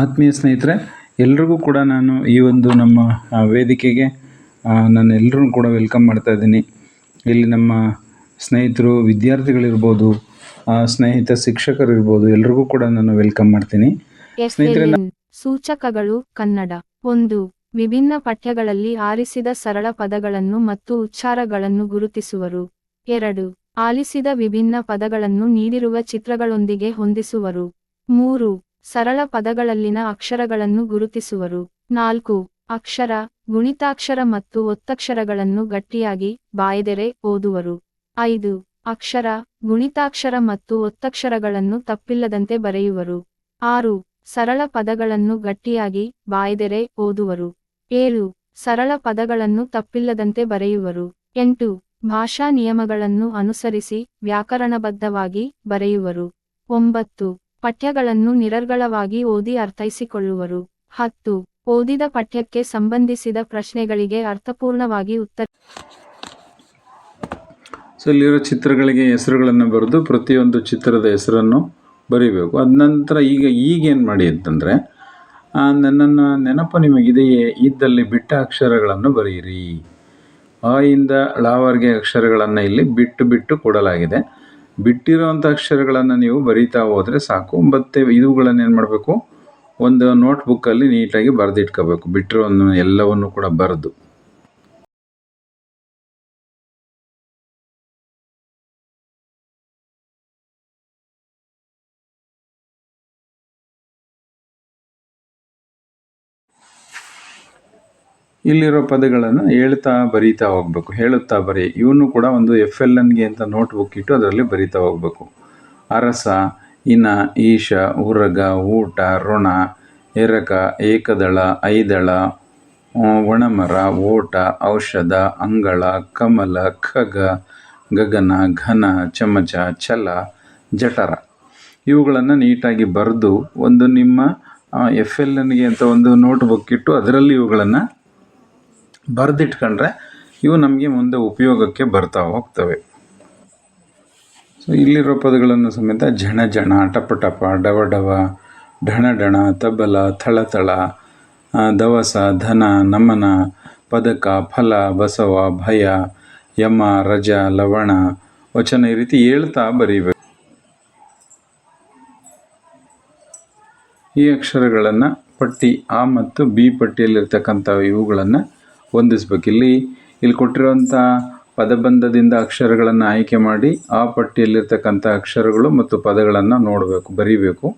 ಆತ್ಮೀಯ ಸ್ನೇಹಿತರೆ ಎಲ್ರಿಗೂ ಕೂಡ ನಾನು ಈ ಒಂದು ನಮ್ಮ ವೇದಿಕೆಗೆ ನಾನು ಎಲ್ಲರೂ ಕೂಡ ವೆಲ್ಕಮ್ ಮಾಡ್ತಾ ಇದ್ದೀನಿ. ಇಲ್ಲಿ ನಮ್ಮ ಸ್ನೇಹಿತರು ವಿದ್ಯಾರ್ಥಿಗಳಿರ್ಬೋದು ಸ್ನೇಹಿತ ಶಿಕ್ಷಕರು ಇರ್ಬೋದು ಎಲ್ರಿಗೂ ಕೂಡ ನಾನು ವೆಲ್ಕಮ್ ಮಾಡ್ತೀನಿ. ಸ್ನೇಹಿತರೆ, ಸೂಚಕಗಳು ಕನ್ನಡ. ಒಂದು ವಿಭಿನ್ನ ಪಠ್ಯಗಳಲ್ಲಿ ಆರಿಸಿದ ಸರಳ ಪದಗಳನ್ನು ಮತ್ತು ಉಚ್ಚಾರಗಳನ್ನು ಗುರುತಿಸುವರು. ಎರಡು ಆಲಿಸಿದ ವಿಭಿನ್ನ ಪದಗಳನ್ನು ನೀಡಿರುವ ಚಿತ್ರಗಳೊಂದಿಗೆ ಹೊಂದಿಸುವರು. ಮೂರು ಸರಳ ಪದಗಳಲ್ಲಿನ ಅಕ್ಷರಗಳನ್ನು ಗುರುತಿಸುವರು. ನಾಲ್ಕು, ಅಕ್ಷರ, ಗುಣಿತಾಕ್ಷರ ಮತ್ತು ಒತ್ತಕ್ಷರಗಳನ್ನು ಗಟ್ಟಿಯಾಗಿ ಬಾಯ್ದೆರೆ ಓದುವರು. ಐದು, ಅಕ್ಷರ, ಗುಣಿತಾಕ್ಷರ ಮತ್ತು ಒತ್ತಕ್ಷರಗಳನ್ನು ತಪ್ಪಿಲ್ಲದಂತೆ ಬರೆಯುವರು. ಆರು, ಸರಳ ಪದಗಳನ್ನು ಗಟ್ಟಿಯಾಗಿ ಬಾಯ್ದೆರೆ ಓದುವರು. ಏಳು, ಸರಳ ಪದಗಳನ್ನು ತಪ್ಪಿಲ್ಲದಂತೆ ಬರೆಯುವರು. ಎಂಟು, ಭಾಷಾ ನಿಯಮಗಳನ್ನು ಅನುಸರಿಸಿ ವ್ಯಾಕರಣಬದ್ಧವಾಗಿ ಬರೆಯುವರು. ಒಂಬತ್ತು ಪಠ್ಯಗಳನ್ನು ನಿರರ್ಗಳವಾಗಿ ಓದಿ ಅರ್ಥೈಸಿಕೊಳ್ಳುವರು. ಹತ್ತು, ಓದಿದ ಪಠ್ಯಕ್ಕೆ ಸಂಬಂಧಿಸಿದ ಪ್ರಶ್ನೆಗಳಿಗೆ ಅರ್ಥಪೂರ್ಣವಾಗಿ ಉತ್ತರ ಸೊ ಇಲ್ಲಿರೋ ಚಿತ್ರಗಳಿಗೆ ಹೆಸರುಗಳನ್ನು ಬರೆದು ಪ್ರತಿಯೊಂದು ಚಿತ್ರದ ಹೆಸರನ್ನು ಬರೀಬೇಕು. ಅದ ನಂತರ ಈಗ ಈಗೇನು ಮಾಡಿ ಅಂತಂದರೆ ನನ್ನನ್ನು ನೆನಪು ನಿಮಗಿದೆಯೇ? ಇದ್ದಲ್ಲಿ ಬಿಟ್ಟ ಅಕ್ಷರಗಳನ್ನು ಬರೆಯಿರಿ. ಆ, ಇಂದ ಳವರೆಗೆ ಅಕ್ಷರಗಳನ್ನು ಇಲ್ಲಿ ಬಿಟ್ಟು ಬಿಟ್ಟು ಕೊಡಲಾಗಿದೆ. ಬಿಟ್ಟಿರೋವಂಥ ಅಕ್ಷರಗಳನ್ನು ನೀವು ಬರೀತಾ ಹೋದರೆ ಸಾಕು. ಮತ್ತು ಇವುಗಳನ್ನು ಏನು ಮಾಡಬೇಕು? ಒಂದು ನೋಟ್ಬುಕ್ಕಲ್ಲಿ ನೀಟಾಗಿ ಬರೆದಿಟ್ಕೋಬೇಕು. ಬಿಟ್ಟಿರೋ ಎಲ್ಲವನ್ನು ಕೂಡ ಬರೆದು. ಇಲ್ಲಿರೋ ಪದಗಳನ್ನು ಹೇಳ್ತಾ ಬರೀತಾ ಹೋಗಬೇಕು. ಹೇಳುತ್ತಾ ಬರಿ. ಇವನು ಕೂಡ ಒಂದು ಎಫ್ ಎಲ್ ಎನ್ಗೆ ಅಂತ ನೋಟ್ ಬುಕ್ ಇಟ್ಟು ಅದರಲ್ಲಿ ಬರೀತಾ ಹೋಗಬೇಕು. ಅರಸ, ಇನ, ಈಶ, ಉರಗ, ಊಟ, ಋಣ, ಎರಕ, ಏಕದಳ, ಐದಳ ಒಣಮರ, ಓಟ, ಔಷಧ, ಅಂಗಳ, ಕಮಲ, ಖಗ, ಗಗನ, ಘನ, ಚಮಚ, ಛಲ, ಜಠರ. ಇವುಗಳನ್ನು ನೀಟಾಗಿ ಬರೆದು ಒಂದು ನಿಮ್ಮ ಎಫ್ ಎಲ್ ಎನ್ಗೆ ಅಂತ ಒಂದು ನೋಟ್ ಬುಕ್ ಇಟ್ಟು ಅದರಲ್ಲಿ ಇವುಗಳನ್ನು ಬರೆದಿಟ್ಕೊಂಡ್ರೆ ಇವು ನಮಗೆ ಮುಂದೆ ಉಪಯೋಗಕ್ಕೆ ಬರ್ತಾ ಹೋಗ್ತವೆ. ಸೊ ಇಲ್ಲಿರೋ ಪದಗಳನ್ನು ಸಮೇತ ಝಣ ಝಣ, ಟಪ ಟಪ, ಡವ ಡವ, ಢಣ ಢಣ, ತಬಲ ಥಳ ಥಳ ದವಸ, ಧನ, ನಮನ, ಪದಕ, ಫಲ, ಬಸವ, ಭಯ, ಯಮ, ರಜ, ಲವಣ, ವಚನ ಈ ರೀತಿ ಹೇಳ್ತಾ ಬರೀಬೇಕು ಈ ಅಕ್ಷರಗಳನ್ನು ಪಟ್ಟಿ ಆ ಮತ್ತು ಬಿ ಪಟ್ಟಿಯಲ್ಲಿರ್ತಕ್ಕಂಥ ಇವುಗಳನ್ನು ಹೊಂದಿಸ್ಬೇಕು ಇಲ್ಲಿ ಇಲ್ಲಿ ಕೊಟ್ಟಿರುವಂಥ ಪದಬಂಧದಿಂದ ಅಕ್ಷರಗಳನ್ನು ಆಯ್ಕೆ ಮಾಡಿ ಆ ಪಟ್ಟಿಯಲ್ಲಿರ್ತಕ್ಕಂಥ ಅಕ್ಷರಗಳು ಮತ್ತು ಪದಗಳನ್ನು ನೋಡಬೇಕು ಬರೀಬೇಕು.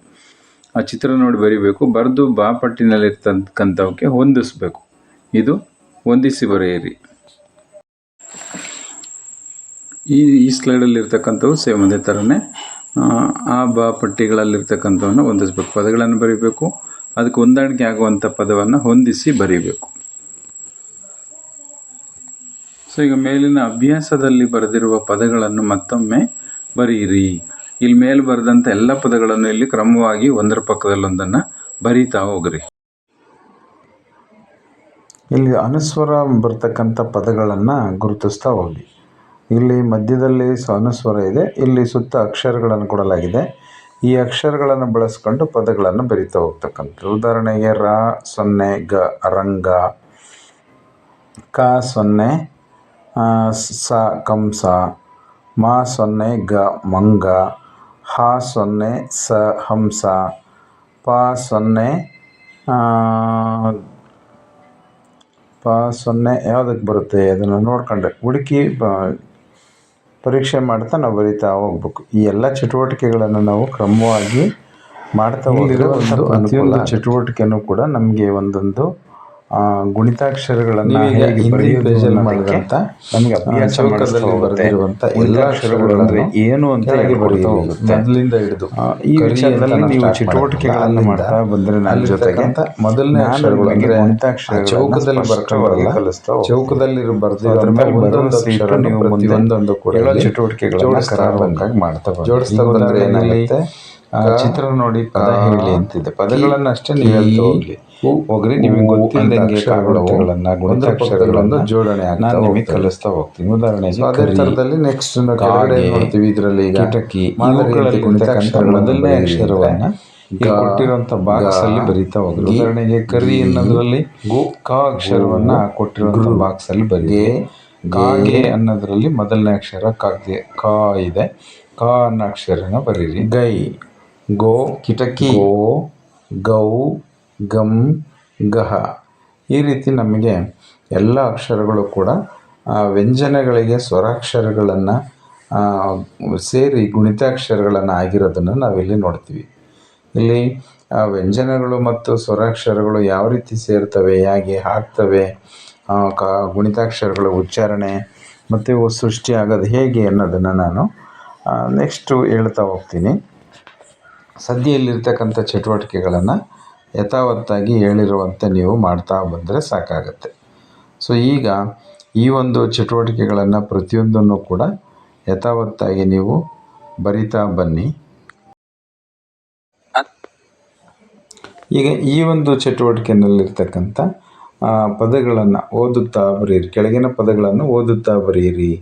ಆ ಚಿತ್ರ ನೋಡಿ ಬರೀಬೇಕು ಬರೆದು ಬಾ ಪಟ್ಟಿನಲ್ಲಿರ್ತಕ್ಕಂಥವಕ್ಕೆ ಹೊಂದಿಸ್ಬೇಕು. ಇದು ಹೊಂದಿಸಿ ಬರೆಯಿರಿ. ಈ ಈ ಸ್ಲೈಡಲ್ಲಿರ್ತಕ್ಕಂಥವು ಸೇಮ್ ಅದೇ ಥರನೇ ಆ, ಆ ಬಾ ಪಟ್ಟಿಗಳಲ್ಲಿರ್ತಕ್ಕಂಥವನ್ನು ಹೊಂದಿಸ್ಬೇಕು. ಪದಗಳನ್ನು ಬರೀಬೇಕು. ಅದಕ್ಕೆ ಹೊಂದಾಣಿಕೆ ಆಗುವಂಥ ಪದವನ್ನು ಹೊಂದಿಸಿ ಬರೀಬೇಕು ಸೊ ಈಗ ಮೇಲಿನ ಅಭ್ಯಾಸದಲ್ಲಿ ಬರೆದಿರುವ ಪದಗಳನ್ನು ಮತ್ತೊಮ್ಮೆ ಬರೆಯಿರಿ. ಇಲ್ಲಿ ಮೇಲೆ ಬರೆದಂಥ ಎಲ್ಲ ಪದಗಳನ್ನು ಇಲ್ಲಿ ಕ್ರಮವಾಗಿ ಒಂದರ ಪಕ್ಕದಲ್ಲೊಂದನ್ನು ಬರೀತಾ ಹೋಗ್ರಿ. ಇಲ್ಲಿ ಅನುಸ್ವರ ಬರ್ತಕ್ಕಂಥ ಪದಗಳನ್ನು ಗುರುತಿಸ್ತಾ ಹೋಗಿ ಇಲ್ಲಿ ಮಧ್ಯದಲ್ಲಿ ಅನುಸ್ವರ ಇದೆ, ಇಲ್ಲಿ ಸುತ್ತ ಅಕ್ಷರಗಳನ್ನು ಕೊಡಲಾಗಿದೆ. ಈ ಅಕ್ಷರಗಳನ್ನು ಬಳಸ್ಕೊಂಡು ಪದಗಳನ್ನು ಬರಿತಾ ಹೋಗ್ತಕ್ಕಂಥದ್ದು. ಉದಾಹರಣೆಗೆ ರ ಸೊನ್ನೆ, ಗ, ರಂಗ, ಕ ಸೊನ್ನೆ ಸ ಕಂಸ ಮ ಸೊನ್ನೆ ಗ ಮಂಗ. ಹ ಸೊನ್ನೆ ಸ ಹಂಸ ಪ ಸೊನ್ನೆ ಪ ಸೊನ್ನೆ ಯಾವುದಕ್ಕೆ ಬರುತ್ತೆ? ಅದನ್ನು ನೋಡ್ಕೊಂಡ್ರೆ ಹುಡುಕಿ ಪರೀಕ್ಷೆ ಮಾಡ್ತಾ ನಾವು ಬರಿತಾ ಹೋಗ್ಬೇಕು. ಈ ಎಲ್ಲ ಚಟುವಟಿಕೆಗಳನ್ನು ನಾವು ಕ್ರಮವಾಗಿ ಮಾಡ್ತಾ ಹೋಗಿರೋ ಒಂದು ಅನುಕೂಲ ಚಟುವಟಿಕೆನೂ ಕೂಡ ನಮಗೆ ಒಂದೊಂದು ಗುಣಿತಾಕ್ಷರಗಳನ್ನು ಹೇಗೆ ಬರೆಯೋದು ಮಾಡಿದಂಥ ನಮಗೆ ಅಭ್ಯಾಸ ಬರೆದಿರುವಂಥ ಎಲ್ಲ ಅಕ್ಷರಗಳು ಅಂದ್ರೆ ಏನು ಅಂತ ಬರೆಯೋದು ಹೋಗುತ್ತೆ. ಮೊದಲಿಂದ ಹಿಡಿದು ಈ ವಿಷಯದಲ್ಲಿ ಅಂತ ನೀವು ಚಟುವಟಿಕೆಗಳನ್ನು ಮಾಡ್ತಾ ಬಂದ್ರೆ ನನ್ನ ಜೊತೆಗೆ ಮೊದಲನೇ ನಾನು ಅಕ್ಷರಗಳು ಅಂದ್ರೆ ಗುಣಿತಾಕ್ಷರಗಳನ್ನ ಚೌಕದಲ್ಲಿ ಬರ್ಕೊಳ್ಳಲ್ಲ ಕಲಿಸ್ತಾ ಚೌಕದಲ್ಲಿ ಸೊ ಅದ್ರ ಮೇಲೆ ಒಂದೊಂದು ಅಕ್ಷರ ನೀವು ಒಂದೊಂದು ಕೂಡ ಚಟುವಟಿಕೆಗಳು ಜೋಡಿಸ್ತಾ. ಮಾಡ್ತಾ ಜೋಡಿಸ್ತಾ ಬಂದ್ರೆ ಏನಾಗುತ್ತೆ? ಚಿತ್ರ ನೋಡಿ ಪದ ಹೇಳಿ ಅಂತಿದೆ. ಪದಗಳನ್ನ ಅಷ್ಟೇ ನೀವು ಹೇಳ್ತಾ ಹೋಗಿ. ಉ, ಹೋಗ್ರಿ ನಿಮಗೆ ಗೊತ್ತಿಲ್ಲದಂಗೆ ಪಕ್ಕದಲ್ಲಿ ಒಂದು ಜೋಡಣೆ ನಾನು ನಿಮಗೆ. ಕಲಿಸ್ತಾ ಹೋಗ್ತೀನಿ. ಉದಾಹರಣೆಗೆ ಅದೇ ಥರದಲ್ಲಿ ನೆಕ್ಸ್ಟ್ ಕಾಗೆ, ನೋಡ್ತೀವಿ ಇದರಲ್ಲಿ ಕಿಟಕಿ ಮಾದರಿ ಇವುಗಳಲ್ಲಿ ಗುಣಿತಾಕ್ಷರಗಳು ಮೊದಲನೇ ಅಕ್ಷರವನ್ನ ಕೊಟ್ಟಿರುವಂತ ಬಾಕ್ಸ್ ಅಲ್ಲಿ ಬರೀತಾ ಹೋಗ್ರಿ. ಉದಾಹರಣೆಗೆ ಕರಿ ಅನ್ನೋದ್ರಲ್ಲಿ ಗೋ ಕ ಅಕ್ಷರವನ್ನ ಕೊಟ್ಟಿರುವಂತ ಬಾಕ್ಸ್ ಅಲ್ಲಿ ಬರೀ ಕಾಗೆ ಅನ್ನೋದ್ರಲ್ಲಿ ಮೊದಲನೇ ಅಕ್ಷರ ಕಾಗೆ ಕ ಇದೆ. ಕ ಅನ್ನೋ ಅಕ್ಷರನ ಬರೀರಿ. ಗೈ ಗೋ ಕಿಟಕಿ ಗೋ ಗೌ ಗಮ್, ಗಹ. ಈ ರೀತಿ ನಮಗೆ ಎಲ್ಲ ಅಕ್ಷರಗಳು ಕೂಡ ವ್ಯಂಜನಗಳಿಗೆ ಸ್ವರಾಕ್ಷರಗಳನ್ನು ಸೇರಿ ಗುಣಿತಾಕ್ಷರಗಳನ್ನು ಆಗಿರೋದನ್ನು ನಾವಿಲ್ಲಿ ನೋಡ್ತೀವಿ. ಇಲ್ಲಿ ವ್ಯಂಜನಗಳು ಮತ್ತು ಸ್ವರಾಕ್ಷರಗಳು ಯಾವ ರೀತಿ ಸೇರ್ತವೆ, ಹೇಗೆ ಹಾಕ್ತವೆ ಕ, ಗುಣಿತಾಕ್ಷರಗಳ ಉಚ್ಚಾರಣೆ, ಮತ್ತು ಇವು ಸೃಷ್ಟಿ ಆಗೋದು ಹೇಗೆ ಅನ್ನೋದನ್ನು ನಾನು ನೆಕ್ಸ್ಟು ಹೇಳ್ತಾ ಹೋಗ್ತೀನಿ. ಸದ್ಯ ಇಲ್ಲಿರ್ತಕ್ಕಂಥ ಚಟುವಟಿಕೆಗಳನ್ನು ಯಥಾವತ್ತಾಗಿ ಹೇಳಿರುವಂತೆ ನೀವು ಮಾಡ್ತಾ ಬಂದರೆ ಸಾಕಾಗತ್ತೆ. ಸೊ ಈಗ ಈ ಒಂದು ಚಟುವಟಿಕೆಗಳನ್ನು ಪ್ರತಿಯೊಂದನ್ನು ಕೂಡ ಯಥಾವತ್ತಾಗಿ ನೀವು ಬರಿತಾ ಬನ್ನಿ. ಈಗ ಈ ಒಂದು ಚಟುವಟಿಕೆಯಲ್ಲಿರ್ತಕ್ಕಂಥ ಪದಗಳನ್ನು ಓದುತ್ತಾ ಬರೀರಿ, ಕೆಳಗಿನ ಪದಗಳನ್ನು ಓದುತ್ತಾ ಬರೀರಿ.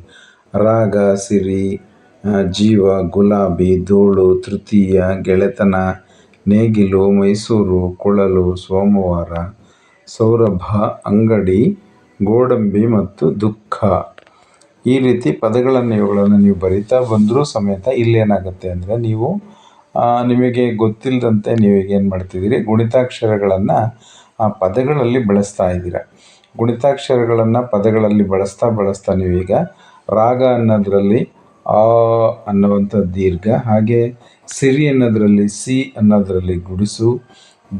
ರಾಗ, ಸಿರಿ ಜೀವ, ಗುಲಾಬಿ, ಧೂಳು, ತೃತೀಯ, ಗೆಳೆತನ ನೇಗಿಲು, ಮೈಸೂರು, ಕೊಳಲು, ಸೋಮವಾರ, ಸೌರಭ, ಅಂಗಡಿ, ಗೋಡಂಬಿ ಮತ್ತು ದುಃಖ. ಈ ರೀತಿ ಪದಗಳನ್ನು ಇವುಗಳನ್ನು ನೀವು ಬರಿತಾ ಬಂದರೂ ಸಮೇತ ಇಲ್ಲೇನಾಗುತ್ತೆ ಅಂದರೆ ನೀವು ನಿಮಗೆ ಗೊತ್ತಿಲ್ಲದಂತೆ ನೀವು ಏನು ಮಾಡ್ತಿದ್ದೀರಿ? ಗುಣಿತಾಕ್ಷರಗಳನ್ನು ಆ ಪದಗಳಲ್ಲಿ ಬಳಸ್ತಾ ಇದ್ದೀರ? ಗುಣಿತಾಕ್ಷರಗಳನ್ನು ಪದಗಳಲ್ಲಿ ಬಳಸ್ತಾ ಬಳಸ್ತಾ ನೀವೀಗ ರಾಗ ಅನ್ನೋದರಲ್ಲಿ ಆ ಅನ್ನುವಂಥ ದೀರ್ಘ. ಹಾಗೆ ಸಿರಿ ಅನ್ನೋದರಲ್ಲಿ ಸಿ ಅನ್ನೋದರಲ್ಲಿ ಗುಡಿಸು,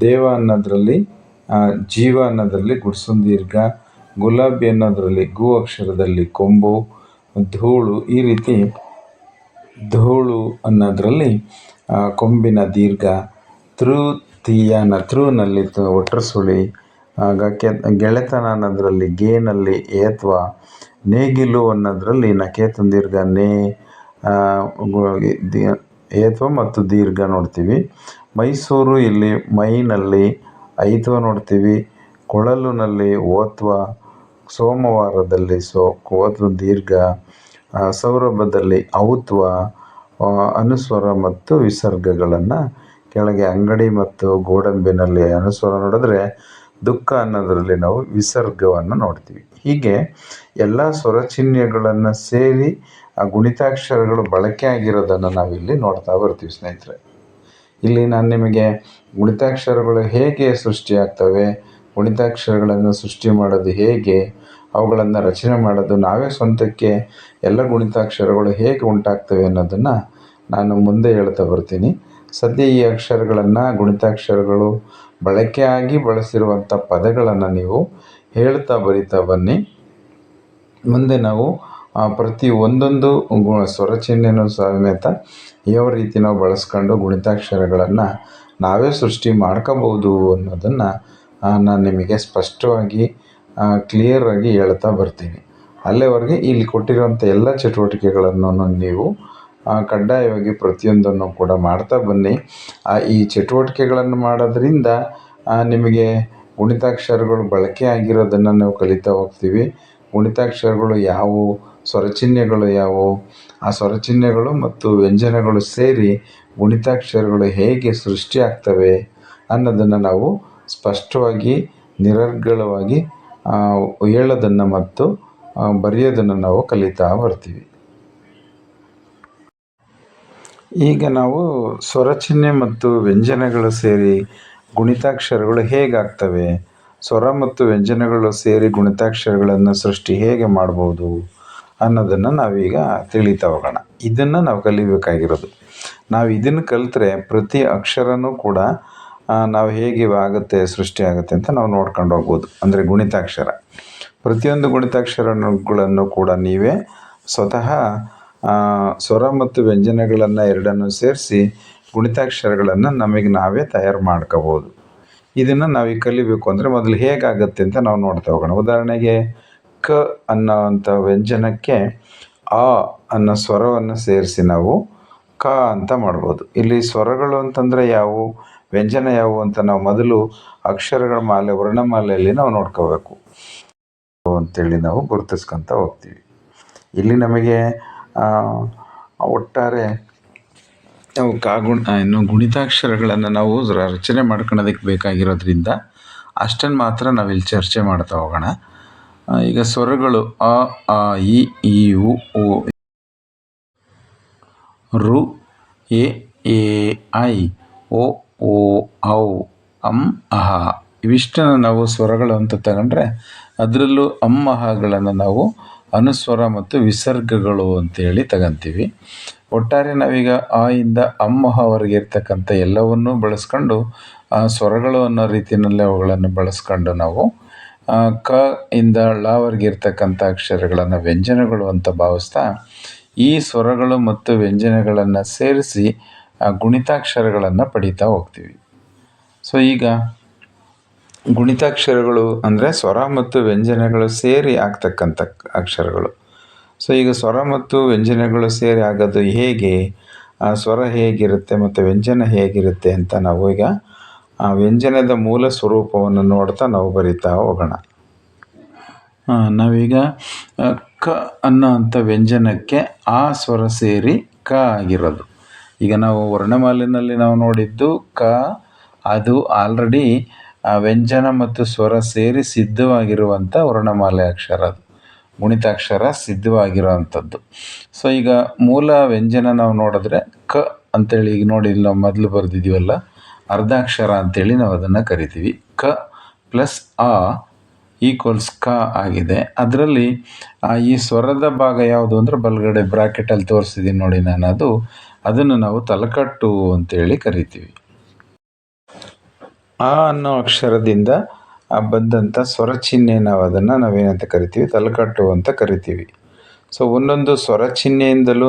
ದೇವ ಅನ್ನೋದರಲ್ಲಿ ಜೀವ ಅನ್ನೋದರಲ್ಲಿ ಗುಡಿಸು ದೀರ್ಘ. ಗುಲಾಬಿ ಅನ್ನೋದರಲ್ಲಿ ಗು ಅಕ್ಷರದಲ್ಲಿ ಕೊಂಬು, ಧೂಳು, ಈ ರೀತಿ ಧೂಳು ಅನ್ನೋದರಲ್ಲಿ ಕೊಂಬಿನ ದೀರ್ಘ. ತೃತೀಯನ ತೃನಲ್ಲಿ ತ- ಒಟ್ರ ಸುಳಿ. ಆಗ ಕೆ ಗೆಳೆತನ ಅನ್ನೋದರಲ್ಲಿ ಗೇನಲ್ಲಿ ಏತ್ವ, ನೇಗಿಲು ಅನ್ನೋದರಲ್ಲಿ ನಕೇತನ ದೀರ್ಘ, ನೇ ಏತ್ವ ಮತ್ತು ದೀರ್ಘ ನೋಡ್ತೀವಿ. ಮೈಸೂರು ಇಲ್ಲಿ ಮೈನಲ್ಲಿ ಐತ್ವ ನೋಡ್ತೀವಿ. ಕೊಳಲಿನಲ್ಲಿ ಓತ್ವ, ಸೋಮವಾರದಲ್ಲಿ ಸೋ, ಓತ್ವ ದೀರ್ಘ ಸೌರಭದಲ್ಲಿ ಔತ್ವ ಅನುಸ್ವರ ಮತ್ತು ವಿಸರ್ಗಗಳನ್ನು ಕೆಳಗೆ ಅಂಗಡಿ ಮತ್ತು ಗೋಡಂಬಿನಲ್ಲಿ ಅನುಸ್ವರ ನೋಡಿದ್ರೆ ದುಃಖ ಅನ್ನೋದರಲ್ಲಿ ನಾವು ವಿಸರ್ಗವನ್ನು ನೋಡ್ತೀವಿ. ಹೀಗೆ ಎಲ್ಲ ಸ್ವರಚಿಹ್ನೆಗಳನ್ನು ಸೇರಿ ಆ ಗುಣಿತಾಕ್ಷರಗಳು ಬಳಕೆ ಆಗಿರೋದನ್ನು ನಾವಿಲ್ಲಿ ನೋಡ್ತಾ ಬರ್ತೀವಿ ಸ್ನೇಹಿತರೆ. ಇಲ್ಲಿ ನಾನು ನಿಮಗೆ ಗುಣಿತಾಕ್ಷರಗಳು ಹೇಗೆ ಸೃಷ್ಟಿಯಾಗ್ತವೆ ಗುಣಿತಾಕ್ಷರಗಳನ್ನು ಸೃಷ್ಟಿ ಮಾಡೋದು ಹೇಗೆ, ಅವುಗಳನ್ನು ರಚನೆ ಮಾಡೋದು ನಾವೇ ಸ್ವಂತಕ್ಕೆ ಎಲ್ಲ ಗುಣಿತಾಕ್ಷರಗಳು ಹೇಗೆ ಉಂಟಾಗ್ತವೆ ಅನ್ನೋದನ್ನು ನಾನು ಮುಂದೆ ಹೇಳ್ತಾ ಬರ್ತೀನಿ. ಸದ್ಯ ಈ ಅಕ್ಷರಗಳನ್ನು, ಗುಣಿತಾಕ್ಷರಗಳು ಬಳಕೆಯಾಗಿ ಬಳಸಿರುವಂಥ ಪದಗಳನ್ನು ನೀವು ಹೇಳ್ತಾ ಬರಿತಾ ಬನ್ನಿ. ಮುಂದೆ ನಾವು ಪ್ರತಿ ಒಂದೊಂದು ಗು ಸ್ವರಚಿಹ್ನೆನೂ ಸಮೇತ ಯಾವ ರೀತಿ ನಾವು ಬಳಸ್ಕೊಂಡು ಗುಣಿತಾಕ್ಷರಗಳನ್ನು ನಾವೇ ಸೃಷ್ಟಿ ಮಾಡ್ಕೋಬೋದು ಅನ್ನೋದನ್ನು ನಾನು ನಿಮಗೆ ಸ್ಪಷ್ಟವಾಗಿ ಕ್ಲಿಯರಾಗಿ ಹೇಳ್ತಾ ಬರ್ತೀನಿ. ಅಲ್ಲಿವರೆಗೆ ಇಲ್ಲಿ ಕೊಟ್ಟಿರುವಂಥ ಎಲ್ಲ ಚಟುವಟಿಕೆಗಳನ್ನು ನೀವು ಕಡ್ಡಾಯವಾಗಿ ಪ್ರತಿಯೊಂದನ್ನು ಕೂಡ ಮಾಡ್ತಾ ಬನ್ನಿ. ಆ, ಈ ಚಟುವಟಿಕೆಗಳನ್ನು ಮಾಡೋದ್ರಿಂದ ನಿಮಗೆ ಗುಣಿತಾಕ್ಷರಗಳು ಬಳಕೆ ಆಗಿರೋದನ್ನು ನಾವು ಕಲಿತಾ ಹೋಗ್ತೀವಿ. ಗುಣಿತಾಕ್ಷರಗಳು ಯಾವುವು ಸ್ವರಚಿಹ್ನೆಗಳು ಯಾವುವು? ಆ ಸ್ವರಚಿಹ್ನೆಗಳು ಮತ್ತು ವ್ಯಂಜನಗಳು ಸೇರಿ ಗುಣಿತಾಕ್ಷರಗಳು ಹೇಗೆ ಸೃಷ್ಟಿ ಆಗ್ತವೆ ಅನ್ನೋದನ್ನು ನಾವು ಸ್ಪಷ್ಟವಾಗಿ ನಿರರ್ಗಳವಾಗಿ ಹೇಳೋದನ್ನು ಮತ್ತು ಬರೆಯೋದನ್ನು ನಾವು ಕಲಿತಾ ಬರ್ತೀವಿ. ಈಗ ನಾವು ಸ್ವರಚಿಹ್ನೆ ಮತ್ತು ವ್ಯಂಜನಗಳು ಸೇರಿ ಗುಣಿತಾಕ್ಷರಗಳು ಹೇಗಾಗ್ತವೆ? ಸ್ವರ ಮತ್ತು ವ್ಯಂಜನಗಳು ಸೇರಿ ಗುಣಿತಾಕ್ಷರಗಳನ್ನು ಸೃಷ್ಟಿ ಹೇಗೆ ಮಾಡ್ಬೋದು ಅನ್ನೋದನ್ನು ನಾವೀಗ ತಿಳಿತಾ ಹೋಗೋಣ. ಇದನ್ನು ನಾವು ಕಲಿಬೇಕಾಗಿರೋದು. ನಾವು ಇದನ್ನು ಕಲಿತ್ರೆ ಪ್ರತಿ ಅಕ್ಷರನೂ ಕೂಡ ನಾವು ಹೇಗೆ ಆಗುತ್ತೆ, ಸೃಷ್ಟಿ ಆಗುತ್ತೆ ಅಂತ ನಾವು ನೋಡ್ಕೊಂಡು ಹೋಗ್ಬೋದು. ಅಂದರೆ ಗುಣಿತಾಕ್ಷರ. ಪ್ರತಿಯೊಂದು ಗುಣಿತಾಕ್ಷರಗಳನ್ನು ಕೂಡ ನೀವೇ ಸ್ವತಃ ಸ್ವರ ಮತ್ತು ವ್ಯಂಜನಗಳನ್ನು ಎರಡನ್ನು ಸೇರಿಸಿ ಗುಣಿತಾಕ್ಷರಗಳನ್ನು ನಮಗೆ ನಾವೇ ತಯಾರು ಮಾಡ್ಕೋಬೋದು. ಇದನ್ನು ನಾವು ಕಲಿಬೇಕು ಅಂದರೆ ಮೊದಲು ಹೇಗಾಗತ್ತೆ ಅಂತ ನಾವು ನೋಡ್ತಾ ಹೋಗೋಣ. ಉದಾಹರಣೆಗೆ, ಕ ಅನ್ನೋವಂಥ ವ್ಯಂಜನಕ್ಕೆ ಆ ಅನ್ನೋ ಸ್ವರವನ್ನು ಸೇರಿಸಿ ನಾವು ಕ ಅಂತ ಮಾಡ್ಬೋದು. ಇಲ್ಲಿ ಸ್ವರಗಳು ಅಂತಂದರೆ ಯಾವುವು ವ್ಯಂಜನ ಯಾವುವು ಅಂತ ನಾವು ಮೊದಲು ಅಕ್ಷರಗಳ ಮಾಲೆ, ವರ್ಣಮಾಲೆಯಲ್ಲಿ ನಾವು ನೋಡ್ಕೋಬೇಕು. ಅಂತೇಳಿ ನಾವು ಗುರುತಿಸ್ಕೊತ ಹೋಗ್ತೀವಿ. ಇಲ್ಲಿ ನಮಗೆ ಒಟ್ಟಾರೆ ನಾವು ಕಾಗುಣ ಇನ್ನು ಗುಣಿತಾಕ್ಷರಗಳನ್ನು ನಾವು ರಚನೆ ಮಾಡ್ಕೊಳ್ಳೋದಕ್ಕೆ ಬೇಕಾಗಿರೋದ್ರಿಂದ ಅಷ್ಟನ್ನು ಮಾತ್ರ ನಾವಿಲ್ಲಿ ಚರ್ಚೆ ಮಾಡ್ತಾ ಹೋಗೋಣ. ಈಗ ಸ್ವರಗಳು ಅ, ಆ, ಇ, ಈ, ಉ ಓ ರು, ಎ ಎ, ಐ ಓ ಓ, ಔ, ಅಂ, ಅಹ ಇವಿಷ್ಟನ್ನು ನಾವು ಸ್ವರಗಳು ಅಂತ ತಗೊಂಡ್ರೆ ಅದರಲ್ಲೂ ಅಮ್ಮಹಗಳನ್ನು ನಾವು ಅನುಸ್ವರ ಮತ್ತು ವಿಸರ್ಗಗಳು ಅಂತೇಳಿ ತಗಂತೀವಿ. ಒಟ್ಟಾರೆ ನಾವೀಗ ಆ ಇಂದ ಅಮ್ಮಹವರೆಗೆ ಇರ್ತಕ್ಕಂಥ ಎಲ್ಲವನ್ನೂ ಬಳಸ್ಕೊಂಡು ಸ್ವರಗಳು ಅನ್ನೋ ರೀತಿಯಲ್ಲಿ ಅವುಗಳನ್ನು ಬಳಸ್ಕೊಂಡು ನಾವು ಕ ಇಂದ ಳವರೆಗೆ ಇರ್ತಕ್ಕಂಥ ಅಕ್ಷರಗಳನ್ನು ವ್ಯಂಜನಗಳು ಅಂತ ಭಾವಿಸ್ತಾ, ಈ ಸ್ವರಗಳು ಮತ್ತು ವ್ಯಂಜನಗಳನ್ನು ಸೇರಿಸಿ ಗುಣಿತಾಕ್ಷರಗಳನ್ನು ಪಡೀತಾ ಹೋಗ್ತೀವಿ. ಸೊ ಈಗ ಗುಣಿತಾಕ್ಷರಗಳು ಅಂದರೆ ಸ್ವರ ಮತ್ತು ವ್ಯಂಜನಗಳು ಸೇರಿ ಆಗ್ತಕ್ಕಂಥ ಅಕ್ಷರಗಳು. ಸೊ ಈಗ ಸ್ವರ ಮತ್ತು ವ್ಯಂಜನಗಳು ಸೇರಿ ಆಗೋದು ಹೇಗೆ? ಆ ಸ್ವರ ಹೇಗಿರುತ್ತೆ ಮತ್ತು ವ್ಯಂಜನ ಹೇಗಿರುತ್ತೆ ಅಂತ ನಾವು ಈಗ, ಆ ವ್ಯಂಜನದ ಮೂಲ ಸ್ವರೂಪವನ್ನು ನೋಡ್ತಾ ನಾವು ಬರಿತಾ ಹೋಗೋಣ. ನಾವೀಗ ಕ ಅನ್ನೋ ಅಂಥ ವ್ಯಂಜನಕ್ಕೆ ಆ ಸ್ವರ ಸೇರಿ ಕ ಆಗಿರೋದು. ಈಗ ನಾವು ವರ್ಣಮಾಲಿನಲ್ಲಿ ನಾವು ನೋಡಿದ್ದು ಕ, ಅದು ಆಲ್ರೆಡಿ ವ್ಯಂಜನ ಮತ್ತು ಸ್ವರ ಸೇರಿ ಸಿದ್ಧವಾಗಿರುವಂಥ ವರ್ಣಮಾಲೆ ಅಕ್ಷರ ಅದು. ಗುಣಿತಾಕ್ಷರ ಸಿದ್ಧವಾಗಿರುವಂಥದ್ದು ಸೊ ಈಗ ಮೂಲ ವ್ಯಂಜನ ನಾವು ನೋಡಿದ್ರೆ ಕ ಅಂತೇಳಿ ಈಗ ನೋಡಿ ಇಲ್ಲಿ ನಾವು ಮೊದಲು ಬರೆದಿದ್ದೀವಲ್ಲ, ಅರ್ಧಾಕ್ಷರ ಅಂತೇಳಿ ನಾವು ಅದನ್ನು ಕರಿತೀವಿ. ಕ ಪ್ಲಸ್ ಅ ಈಕ್ವಲ್ಸ್ ಕ ಆಗಿದೆ. ಅದರಲ್ಲಿ ಈ ಸ್ವರದ ಭಾಗ ಯಾವುದು ಅಂದರೆ ಬಲಗಡೆ ಬ್ರಾಕೆಟಲ್ಲಿ ತೋರಿಸಿದ್ದೀನಿ ನೋಡಿ ನಾನು ಅದು ಅದನ್ನು ನಾವು ತಲಕಟ್ಟು ಅಂತೇಳಿ ಕರಿತೀವಿ. ಆ ಅನ್ನೋ ಅಕ್ಷರದಿಂದ ಬಂದಂಥ ಸ್ವರ ಚಿಹ್ನೆ ನಾವು ಅದನ್ನು ನಾವೇನಂತ ಕರಿತೀವಿ? ತಲಕಟ್ಟು ಅಂತ ಕರಿತೀವಿ. ಸೊ ಒಂದೊಂದು ಸ್ವರ ಚಿಹ್ನೆಯಿಂದಲೂ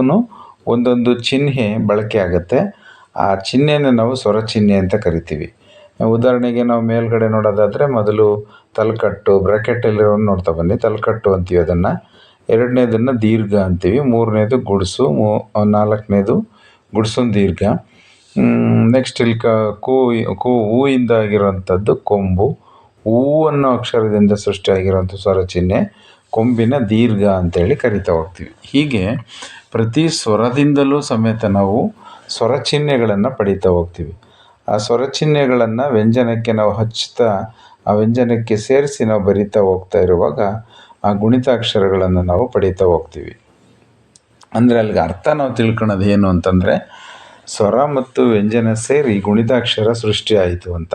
ಒಂದೊಂದು ಚಿಹ್ನೆ ಬಳಕೆ ಆಗುತ್ತೆ. ಆ ಚಿಹ್ನೆನ ನಾವು ಸ್ವರ ಚಿಹ್ನೆ ಅಂತ ಕರಿತೀವಿ. ಉದಾಹರಣೆಗೆ ನಾವು ಮೇಲ್ಗಡೆ ನೋಡೋದಾದರೆ ಮೊದಲು ತಲಕಟ್ಟು ಬ್ರಾಕೆಟಲ್ಲಿರೋ ನೋಡ್ತಾ ಬನ್ನಿ. ತಲಕಟ್ಟು ಅಂತೀವಿ ಅದನ್ನು. ಎರಡನೇದನ್ನು ದೀರ್ಘ ಅಂತೀವಿ. ಮೂರನೇದು ಗುಡ್ಸು, ಮೂ ನಾಲ್ಕನೇದು ಗುಡ್ಸೊಂದು ದೀರ್ಘ. ನೆಕ್ಸ್ಟ್ ಇಲ್ಲಿ ಕ, ಕು ಹೂವಿಂದ ಆಗಿರುವಂಥದ್ದು ಕೊಂಬು. ಹೂ ಅನ್ನೋ ಅಕ್ಷರದಿಂದ ಸೃಷ್ಟಿಯಾಗಿರುವಂಥ ಸ್ವರ ಚಿಹ್ನೆ ಕೊಂಬಿನ ದೀರ್ಘ ಅಂತೇಳಿ ಕರಿತಾ ಹೋಗ್ತೀವಿ. ಹೀಗೆ ಪ್ರತಿ ಸ್ವರದಿಂದಲೂ ಸಮೇತ ನಾವು ಸ್ವರ ಚಿಹ್ನೆಗಳನ್ನು ಪಡೀತಾ ಹೋಗ್ತೀವಿ. ಆ ಸ್ವರ ಚಿಹ್ನೆಗಳನ್ನು ವ್ಯಂಜನಕ್ಕೆ ನಾವು ಹಚ್ತಾ ಆ ವ್ಯಂಜನಕ್ಕೆ ಸೇರಿಸಿ ನಾವು ಬರಿತಾ ಹೋಗ್ತಾ ಇರುವಾಗ ಆ ಗುಣಿತಾಕ್ಷರಗಳನ್ನು ನಾವು ಪಡೀತಾ ಹೋಗ್ತೀವಿ. ಅಂದರೆ ಅಲ್ಲಿಗೆ ಅರ್ಥ ನಾವು ತಿಳ್ಕೊಳೋದು ಏನು ಅಂತಂದರೆ ಸ್ವರ ಮತ್ತು ವ್ಯಂಜನ ಸೇರಿ ಗುಣಿತಾಕ್ಷರ ಸೃಷ್ಟಿ ಆಯಿತು ಅಂತ.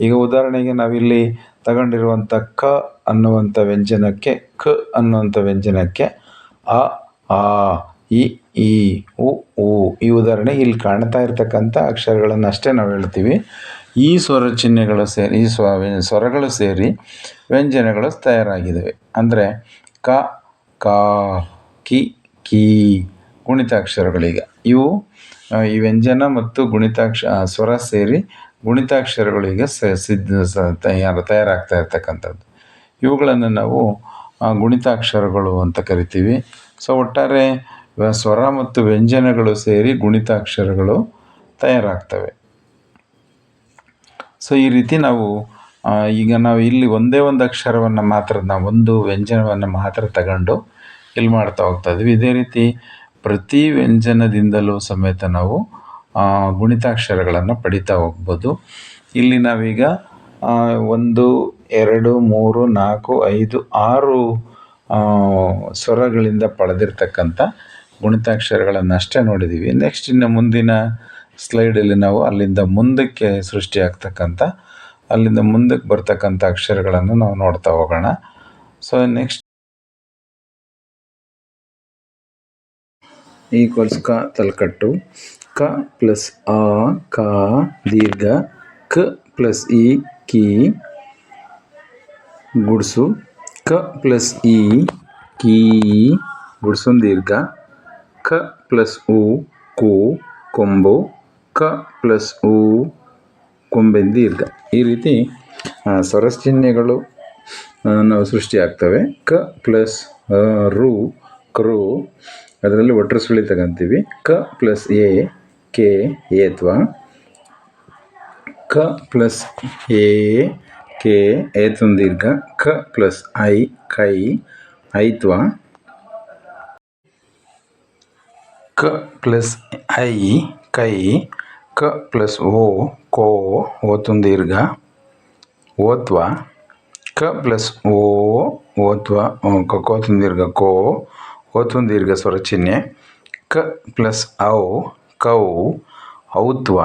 ಈಗ ಉದಾಹರಣೆಗೆ ನಾವಿಲ್ಲಿ ತಗೊಂಡಿರುವಂಥ ಕ ಅನ್ನುವಂಥ ವ್ಯಂಜನಕ್ಕೆ, ಕ ಅನ್ನುವಂಥ ವ್ಯಂಜನಕ್ಕೆ ಅ, ಆ, ಇ, ಈ, ಉ ಊ ಈ ಉದಾಹರಣೆ ಇಲ್ಲಿ ಕಾಣ್ತಾ ಇರ್ತಕ್ಕಂಥ ಅಕ್ಷರಗಳನ್ನು ಅಷ್ಟೇ ನಾವು ಹೇಳ್ತೀವಿ. ಈ ಸ್ವರ ಚಿಹ್ನೆಗಳು ಸೇರಿ, ಈ ಸ್ವ ಸ್ವರಗಳು ಸೇರಿ ವ್ಯಂಜನಗಳು ತಯಾರಾಗಿದ್ದಾವೆ. ಅಂದರೆ ಕ, ಕಾ, ಕಿ, ಕೀ, ಗುಣಿತಾಕ್ಷರಗಳೀಗ. ಇವು ಈ ವ್ಯಂಜನ ಮತ್ತು ಗುಣಿತಾಕ್ಷ ಸ್ವರ ಸೇರಿ ಗುಣಿತಾಕ್ಷರಗಳಿಗೆ ಸ, ಸಿದ್ಧ, ಸ, ತಯಾರು, ತಯಾರಾಗ್ತಾ ಇರ್ತಕ್ಕಂಥದ್ದು. ಇವುಗಳನ್ನು ನಾವು ಗುಣಿತಾಕ್ಷರಗಳು ಅಂತ ಕರಿತೀವಿ. ಸೊ, ಒಟ್ಟಾರೆ ಸ್ವರ ಮತ್ತು ವ್ಯಂಜನಗಳು ಸೇರಿ ಗುಣಿತಾಕ್ಷರಗಳು ತಯಾರಾಗ್ತವೆ. ಸೊ, ಈ ರೀತಿ ನಾವು ಈಗ ನಾವು ಇಲ್ಲಿ ಒಂದೇ ಒಂದು ಅಕ್ಷರವನ್ನು ಮಾತ್ರ, ನಾವು ಒಂದು ವ್ಯಂಜನವನ್ನು ಮಾತ್ರ ತಗೊಂಡು ಇಲ್ಲಿ ಮಾಡ್ತಾ ಹೋಗ್ತಾ ಇದ್ವಿ. ಇದೇ ರೀತಿ ಪ್ರತಿ ವ್ಯಂಜನದಿಂದಲೂ ಸಮೇತ ನಾವು ಗುಣಿತಾಕ್ಷರಗಳನ್ನು ಪಡಿತಾ ಹೋಗ್ಬೋದು. ಇಲ್ಲಿ ನಾವೀಗ ಒಂದು, ಎರಡು, ಮೂರು, ನಾಲ್ಕು, ಐದು, ಆರು ಸ್ವರಗಳಿಂದ ಪಡೆದಿರ್ತಕ್ಕಂಥ ಗುಣಿತಾಕ್ಷರಗಳನ್ನಷ್ಟೇ ನೋಡಿದ್ದೀವಿ ನೆಕ್ಸ್ಟ್ ಇನ್ನು ಮುಂದಿನ ಸ್ಲೈಡಲ್ಲಿ ನಾವು ಅಲ್ಲಿಂದ ಮುಂದಕ್ಕೆ ಸೃಷ್ಟಿಯಾಗ್ತಕ್ಕಂಥ ಅಲ್ಲಿಂದ ಮುಂದಕ್ಕೆ ಬರ್ತಕ್ಕಂಥ ಅಕ್ಷರಗಳನ್ನು ನಾವು ನೋಡ್ತಾ ಹೋಗೋಣ. ಸೊ ನೆಕ್ಸ್ಟ್ ಈಕ್ವಲ್ಸ್ ಕ ತಲಕಟ್ಟು. ಕ ಪ್ಲಸ್ ಆ, ಕ, ದೀರ್ಘ. ಕ ಪ್ಲಸ್ ಇ ಕಿ. ಗುಡ್ಸು. ಕ ಪ್ಲಸ್ ಇ ಕಿ. ಗುಡಿಸು ದೀರ್ಘ. ಕ ಪ್ಲಸ್ ಉ, ಕು. ಕೊಂಬು. ಕ ಪ್ಲಸ್ ಉ, ಕೊಂಬೆನ್ ದೀರ್ಘ. ಈ ರೀತಿ ಸ್ವರಸ್ ಸ್ವರ ಚಿಹ್ನೆಗಳು ನಾವು ಸೃಷ್ಟಿಯಾಗ್ತವೆ. ಕ ಪ್ಲಸ್ ರು ಕ್ರು ಅದರಲ್ಲಿ ಒಟ್ಟರ ಸುಳಿ ತಗೊಂತೀವಿ. ಕ ಪ್ಲಸ್ ಎ, ಕೆ ಏತ್ವ ಕ ಪ್ಲಸ್ ಎ, ಕೆ, ಎ ದೀರ್ಘ, ಕ ಪ್ಲಸ್ ಐ, ಕೈ ಐತ್ವ ಕ ಪ್ಲಸ್ ಐ, ಕೈ, ಕ ಪ್ಲಸ್ ಓ, ಕೋ ಓತುಂದು ದೀರ್ಘ ಓತ್ವ ಕ ಪ್ಲಸ್ ಓ ಓತ್ವ ಕೋ ದೀರ್ಘ, ಕೋ ಓತುಂದು ದೀರ್ಘ ಸ್ವರ ಚಿಹ್ನೆ. ಕ ಪ್ಲಸ್ ಔ, ಕೌ, ಔತ್ವ,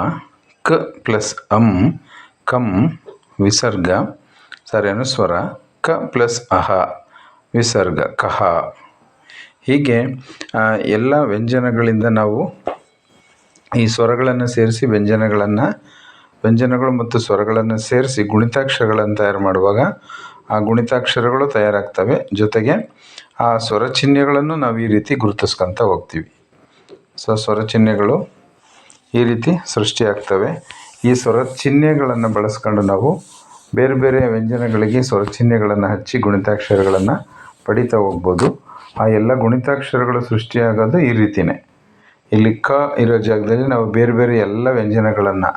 ಕ ಪ್ಲಸ್ ಅಂ, ಕಂ, ವಿಸರ್ಗ. ಸಾರಿ ಸ್ವರ ಕ ಪ್ಲಸ್ ಅಹ, ವಿಸರ್ಗ, ಕಹ. ಹೀಗೆ ಎಲ್ಲ ವ್ಯಂಜನಗಳಿಂದ ನಾವು ಈ ಸ್ವರಗಳನ್ನು ಸೇರಿಸಿ ವ್ಯಂಜನಗಳನ್ನು, ವ್ಯಂಜನಗಳು ಮತ್ತು ಸ್ವರಗಳನ್ನು ಸೇರಿಸಿ ಗುಣಿತಾಕ್ಷರಗಳನ್ನು ತಯಾರು ಮಾಡುವಾಗ ಆ ಗುಣಿತಾಕ್ಷರಗಳು ತಯಾರಾಗ್ತವೆ. ಜೊತೆಗೆ ಆ ಸ್ವರ ಚಿಹ್ನೆಗಳನ್ನು ನಾವು ಈ ರೀತಿ ಗುರುತಿಸ್ಕೊತ ಹೋಗ್ತೀವಿ. ಸೊ ಸ್ವರ ಚಿಹ್ನೆಗಳು ಈ ರೀತಿ ಸೃಷ್ಟಿಯಾಗ್ತವೆ ಈ ಸ್ವರ ಚಿಹ್ನೆಗಳನ್ನು ಬಳಸ್ಕೊಂಡು ನಾವು ಬೇರೆ ಬೇರೆ ವ್ಯಂಜನಗಳಿಗೆ ಸ್ವರ ಚಿಹ್ನೆಗಳನ್ನು ಹಚ್ಚಿ ಗುಣಿತಾಕ್ಷರಗಳನ್ನು ಪಡಿತಾ ಹೋಗ್ಬೋದು. ಆ ಎಲ್ಲ ಗುಣಿತಾಕ್ಷರಗಳು ಸೃಷ್ಟಿಯಾಗೋದು ಈ ರೀತಿಯೇ ಇಲ್ಲಿ ಕ ಇರೋ ಜಾಗದಲ್ಲಿ ನಾವು ಬೇರೆ ಬೇರೆ ಎಲ್ಲ ವ್ಯಂಜನಗಳನ್ನು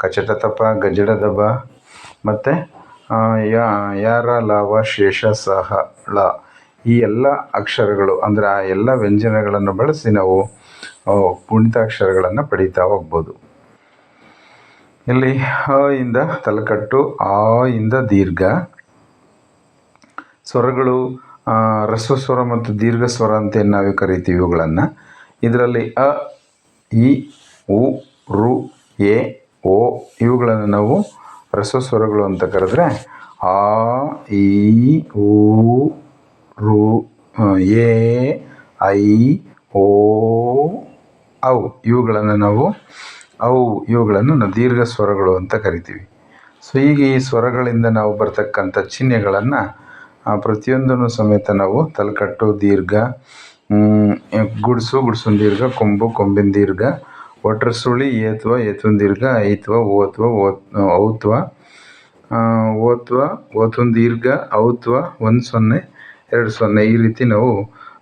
ಕಚಟ ತಪ, ಗಜಡ ದಬ, ಮತ್ತು ಯಾ, ಯಾರ, ಲಾವ, ಶೇಷ, ಸಹ, ಳ ಈ ಎಲ್ಲ ಅಕ್ಷರಗಳು, ಅಂದರೆ ಆ ಎಲ್ಲ ವ್ಯಂಜನಗಳನ್ನು ಬಳಸಿ ನಾವು ಕುಣಿತಾಕ್ಷರಗಳನ್ನು ಪಡೀತಾ ಹೋಗ್ಬೋದು. ಇಲ್ಲಿ ಹ ಇಂದ ತಲೆಕಟ್ಟು, ಆ, ಇಂದ ದೀರ್ಘ. ಸ್ವರಗಳು ಹ್ರಸ್ವ ಸ್ವರ ಮತ್ತು ದೀರ್ಘ ಸ್ವರ ಅಂತ ಏನು ನಾವು ಕರಿತೀವಿ ಇವುಗಳನ್ನು. ಇದರಲ್ಲಿ, ಅ, ಇ, ಉ, ರು, ಎ, ಓ, ಇವುಗಳನ್ನು ನಾವು ಹ್ರಸ್ವ ಸ್ವರಗಳು ಅಂತ ಕರೆದ್ರೆ, ಆ ಇ ಉ ರು ಎ, ಐ, ಓ, ಔ ಇವುಗಳನ್ನು ನಾವು ಔ ಇವುಗಳನ್ನು ನಾವು ದೀರ್ಘ ಸ್ವರಗಳು ಅಂತ ಕರಿತೀವಿ. ಸೊ, ಹೀಗೆ ಈ ಸ್ವರಗಳಿಂದ ನಾವು ಬರ್ತಕ್ಕಂಥ ಚಿಹ್ನೆಗಳನ್ನು ಪ್ರತಿಯೊಂದನ್ನು ಸಮೇತ ನಾವು ತಲಕಟ್ಟು, ದೀರ್ಘ ಗುಡ್ಸು ಗುಡ್ಸುನ್ ದೀರ್ಘ, ಕೊಂಬು, ಕೊಂಬಿನ ದೀರ್ಘ ಒಟ್ರಸುಳಿ ಏತ್ವ ಏತುನ್ ದೀರ್ಘ ಐತ್ವ ಓತ್ವ ಓತ್ ಔತ್ವ ಓತ್ವ ಓತುನ್ ದೀರ್ಘ ಔತ್ವ ಒಂದು ಸೊನ್ನೆ ಎರಡು ಸೊನ್ನೆ, ಈ ರೀತಿ ನಾವು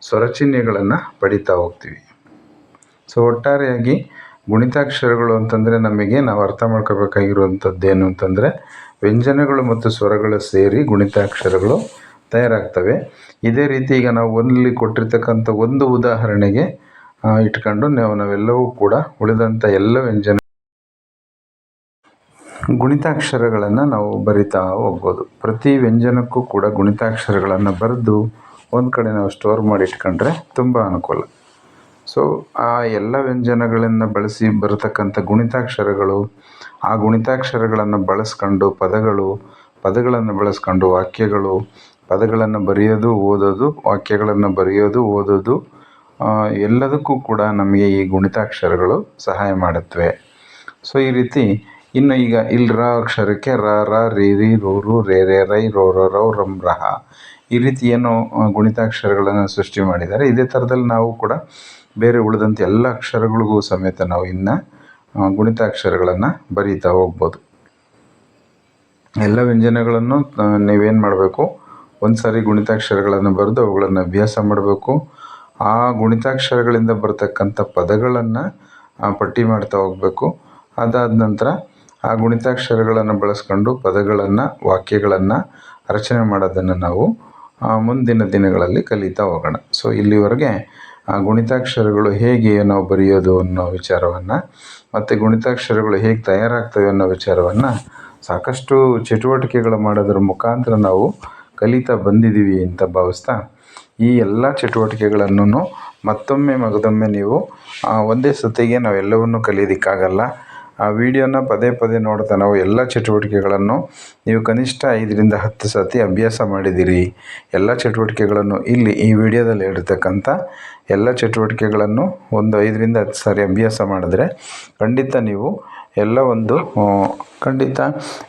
ಸ್ವರಚಿಹ್ನೆಗಳನ್ನು ಪಡಿತಾ ಹೋಗ್ತೀವಿ. ಸೊ ಒಟ್ಟಾರೆಯಾಗಿ ಗುಣಿತಾಕ್ಷರಗಳು ಅಂತಂದರೆ ನಮಗೆ ನಾವು ಅರ್ಥ ಮಾಡ್ಕೋಬೇಕಾಗಿರುವಂಥದ್ದು ಏನು ಅಂತಂದರೆ ವ್ಯಂಜನಗಳು ಮತ್ತು ಸ್ವರಗಳು ಸೇರಿ ಗುಣಿತಾಕ್ಷರಗಳು ತಯಾರಾಗ್ತವೆ. ಇದೇ ರೀತಿ ಈಗ ನಾವು ಒಂದಲ್ಲಿ ಕೊಟ್ಟಿರ್ತಕ್ಕಂಥ ಒಂದು ಉದಾಹರಣೆಗೆ ಇಟ್ಕೊಂಡು ನಾವು ನಾವೆಲ್ಲವೂ ಕೂಡ ಉಳಿದಂಥ ಎಲ್ಲ ವ್ಯಂಜನ ಗುಣಿತಾಕ್ಷರಗಳನ್ನು ನಾವು ಬರಿತಾ ಹೋಗ್ಬೋದು. ಪ್ರತಿ ವ್ಯಂಜನಕ್ಕೂ ಕೂಡ ಗುಣಿತಾಕ್ಷರಗಳನ್ನು ಬರೆದು ಒಂದು ಕಡೆ ನಾವು ಸ್ಟೋರ್ ಮಾಡಿ ಇಟ್ಕೊಂಡ್ರೆ ತುಂಬ ಅನುಕೂಲ. ಸೊ ಆ ಎಲ್ಲ ವ್ಯಂಜನಗಳನ್ನು ಬಳಸಿ ಬರತಕ್ಕಂಥ ಗುಣಿತಾಕ್ಷರಗಳು, ಆ ಗುಣಿತಾಕ್ಷರಗಳನ್ನು ಬಳಸ್ಕೊಂಡು ಪದಗಳು, ಪದಗಳನ್ನು ಬಳಸ್ಕೊಂಡು ವಾಕ್ಯಗಳು, ಪದಗಳನ್ನು ಬರೆಯೋದು, ಓದೋದು, ವಾಕ್ಯಗಳನ್ನು ಬರೆಯೋದು, ಓದೋದು ಎಲ್ಲದಕ್ಕೂ ಕೂಡ ನಮಗೆ ಈ ಗುಣಿತಾಕ್ಷರಗಳು ಸಹಾಯ ಮಾಡುತ್ತವೆ. ಸೊ ಈ ರೀತಿ ಇನ್ನು ಈಗ ಇಲ್ಲಿ ರ ಅಕ್ಷರಕ್ಕೆ ರ ರ, ರಿ ರಿ, ರು ರು, ರೇ ರೇ, ರೈ, ರೋ ರೋ, ರೌ, ರಂ, ರಹ ಈ ರೀತಿ ಏನು ಗುಣಿತಾಕ್ಷರಗಳನ್ನು ಸೃಷ್ಟಿ ಮಾಡಿದ್ದಾರೆ. ಇದೇ ಥರದಲ್ಲಿ ನಾವು ಕೂಡ ಬೇರೆ ಉಳಿದಂಥ ಎಲ್ಲ ಅಕ್ಷರಗಳಿಗೂ ಸಮೇತ ನಾವು ಇನ್ನು ಗುಣಿತಾಕ್ಷರಗಳನ್ನು ಬರೀತಾ ಹೋಗ್ಬೋದು. ಎಲ್ಲ ವ್ಯಂಜನಗಳನ್ನು ನೀವೇನು ಮಾಡಬೇಕು? ಒಂದು ಸಾರಿ ಗುಣಿತಾಕ್ಷರಗಳನ್ನು ಬರೆದು ಅವುಗಳನ್ನು ಅಭ್ಯಾಸ ಮಾಡಬೇಕು. ಆ ಗುಣಿತಾಕ್ಷರಗಳಿಂದ ಬರ್ತಕ್ಕಂಥ ಪದಗಳನ್ನು ಪಟ್ಟಿ ಮಾಡ್ತಾ ಹೋಗಬೇಕು. ಅದಾದ ನಂತರ ಆ ಗುಣಿತಾಕ್ಷರಗಳನ್ನು ಬಳಸ್ಕೊಂಡು ಪದಗಳನ್ನು, ವಾಕ್ಯಗಳನ್ನು ರಚನೆ ಮಾಡೋದನ್ನು ನಾವು ಮುಂದಿನ ದಿನಗಳಲ್ಲಿ ಕಲಿತಾ ಹೋಗೋಣ. ಸೊ ಇಲ್ಲಿವರೆಗೆ, ಆ, ಗುಣಿತಾಕ್ಷರಗಳು ಹೇಗೆ ನಾವು ಬರೆಯೋದು ಅನ್ನೋ ವಿಚಾರವನ್ನು ಮತ್ತು ಗುಣಿತಾಕ್ಷರಗಳು ಹೇಗೆ ತಯಾರಾಗ್ತವೆ ಅನ್ನೋ ವಿಚಾರವನ್ನು ಸಾಕಷ್ಟು ಚಟುವಟಿಕೆಗಳು ಮಾಡೋದ್ರ ಮುಖಾಂತರ ನಾವು ಕಲಿತಾ ಬಂದಿದ್ದೀವಿ ಅಂತ ಭಾವಿಸ್ತಾ, ಈ ಎಲ್ಲ ಚಟುವಟಿಕೆಗಳನ್ನು ಮತ್ತೊಮ್ಮೆ ಮಗದೊಮ್ಮೆ ನೀವು ಒಂದೇ ಸತಿಗೆ ನಾವೆಲ್ಲವನ್ನು ಕಲಿಯೋದಕ್ಕಾಗಲ್ಲ. ಆ ವಿಡಿಯೋನ ಪದೇ ಪದೇ ನೋಡ್ತಾ ನಾವು ಎಲ್ಲ ಚಟುವಟಿಕೆಗಳನ್ನು ನೀವು ಕನಿಷ್ಠ ಐದರಿಂದ ಹತ್ತು ಸತಿ ಅಭ್ಯಾಸ ಮಾಡಿದ್ದೀರಿ. ಎಲ್ಲ ಚಟುವಟಿಕೆಗಳನ್ನು ಇಲ್ಲಿ ಈ ವಿಡಿಯೋದಲ್ಲಿ ಇರತಕ್ಕಂಥ ಎಲ್ಲ ಚಟುವಟಿಕೆಗಳನ್ನು ಒಂದು ಐದರಿಂದ ಹತ್ತು ಸಾರಿ ಅಭ್ಯಾಸ ಮಾಡಿದ್ರೆ ಖಂಡಿತ ನೀವು ಎಲ್ಲ ಒಂದು ಖಂಡಿತ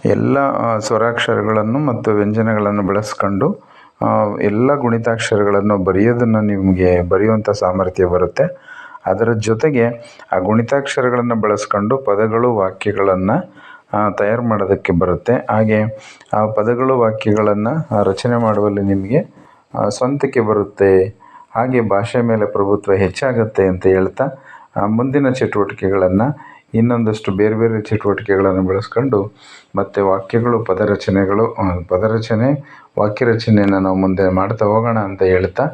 ಎಲ್ಲ ಸ್ವರಾಕ್ಷರಗಳನ್ನು ಮತ್ತು ವ್ಯಂಜನಗಳನ್ನು ಬಳಸ್ಕೊಂಡು ಎಲ್ಲ ಗುಣಿತಾಕ್ಷರಗಳನ್ನು ಬರೆಯೋದನ್ನು ನಿಮಗೆ ಬರೆಯುವಂಥ ಸಾಮರ್ಥ್ಯ ಬರುತ್ತೆ. ಅದರ ಜೊತೆಗೆ ಆ ಗುಣಿತಾಕ್ಷರಗಳನ್ನು ಬಳಸ್ಕೊಂಡು ಪದಗಳು, ವಾಕ್ಯಗಳನ್ನು ತಯಾರು ಮಾಡೋದಕ್ಕೆ ಬರುತ್ತೆ. ಹಾಗೆ ಆ ಪದಗಳು, ವಾಕ್ಯಗಳನ್ನು ರಚನೆ ಮಾಡುವಲ್ಲಿ ನಿಮಗೆ ಸ್ವಂತಕ್ಕೆ ಬರುತ್ತೆ. ಹಾಗೆ ಭಾಷೆ ಮೇಲೆ ಪ್ರಭುತ್ವ ಹೆಚ್ಚಾಗುತ್ತೆ ಅಂತ ಹೇಳ್ತಾ ಮುಂದಿನ ಚಟುವಟಿಕೆಗಳನ್ನು, ಇನ್ನೊಂದಷ್ಟು ಬೇರೆ ಬೇರೆ ಚಟುವಟಿಕೆಗಳನ್ನು ಬಳಸ್ಕೊಂಡು ಮತ್ತು ವಾಕ್ಯಗಳು, ಪದರಚನೆಗಳು ಪದರಚನೆ, ವಾಕ್ಯರಚನೆಯನ್ನು ನಾವು ಮುಂದೆ ಮಾಡ್ತಾ ಹೋಗೋಣ ಅಂತ ಹೇಳ್ತಾ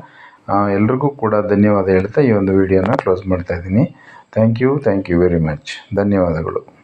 ಎಲ್ರಿಗೂ ಕೂಡ ಧನ್ಯವಾದ ಹೇಳ್ತಾ ಈ ಒಂದು ವಿಡಿಯೋನ ಕ್ಲೋಸ್ ಮಾಡ್ತಾ ಇದ್ದೀನಿ. Thank you thank you very much ಧನ್ಯವಾದಗಳು.